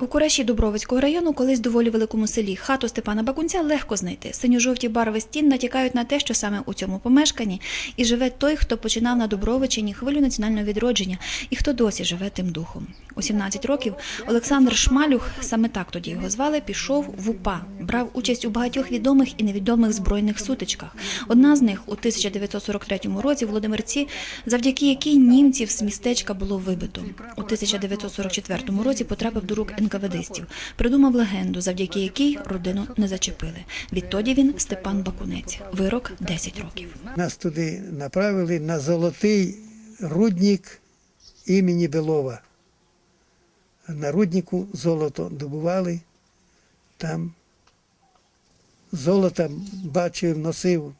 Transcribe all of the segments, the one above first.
У Куреші Дубровицького району, колись доволі великому селі, хату Степана Бакунця легко знайти. Синьо-жовті барви стін натякають на те, що саме у цьому помешканні і живе той, хто починав на Дубровичині хвилю національного відродження і хто досі живе тим духом. У 17 років Олександр Шмалюх, саме так тоді його звали, пішов в УПА, брав участь у багатьох відомих і невідомих збройних сутичках. Одна з них у 1943 році в Володимирці, завдяки якій німців з містечка було вибито. У 1944 році потрапив до рук НКВДистів. Придумав легенду, завдяки якій родину не зачепили. Відтоді він Степан Бакунець. Вирок 10 років. Нас туди направили на золотий рудник імені Белова. На руднику золото добували. Там золото бачив, носив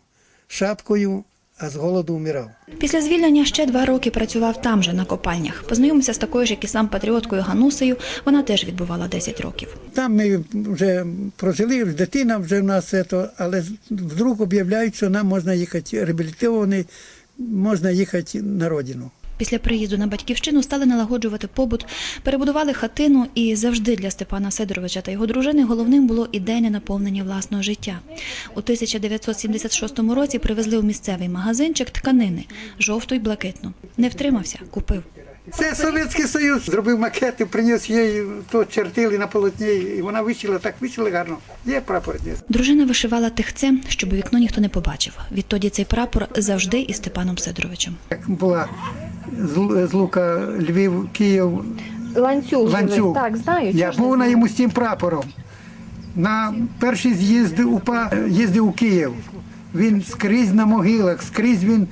шапкою, а з голоду вмирав. Після звільнення ще два роки працював там же на копальнях. Познайомився з такою ж, як і сам патріоткою Ганусею. Вона теж відбувала 10 років. Там ми вже прожили, дитина вже в нас але вдруг об'являють, що нам можна їхати реабілітований, можна їхати на родину. Після приїзду на батьківщину стали налагоджувати побут, перебудували хатину, і завжди для Степана Сидоровича та його дружини головним було ідейне наповнення власного життя. У 1976 році привезли у місцевий магазинчик тканини жовту й блакитну. Не втримався, купив. Це Совєтський Союз зробив макети, приніс їй, то чертили на полотні, і вона вичила, так вичила гарно. Є прапор. Є. Дружина вишивала тихцем, щоб вікно ніхто не побачив. Відтоді цей прапор завжди із Степаном Сидоровичем. Як була з Лука Львів, Київ, Ланцюг, ланцюг. Так, знаю. Я був на йому з тим прапором. На перший з'їзд УПА їздив у Київ. Він скрізь на могилах, скрізь він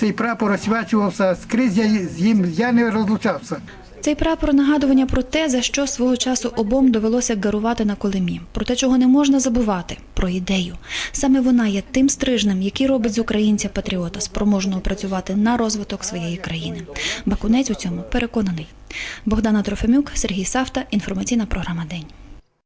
цей прапор освячувався, скрізь я з ним я не розлучався. Цей прапор нагадування про те, за що свого часу обом довелося гарувати на колемі, про те, чого не можна забувати, про ідею. Саме вона є тим стрижнем, який робить з українця патріота, спроможного працювати на розвиток своєї країни. Бакунець у цьому переконаний. Богдана Трофимюк, Сергій Савта, інформаційна програма День.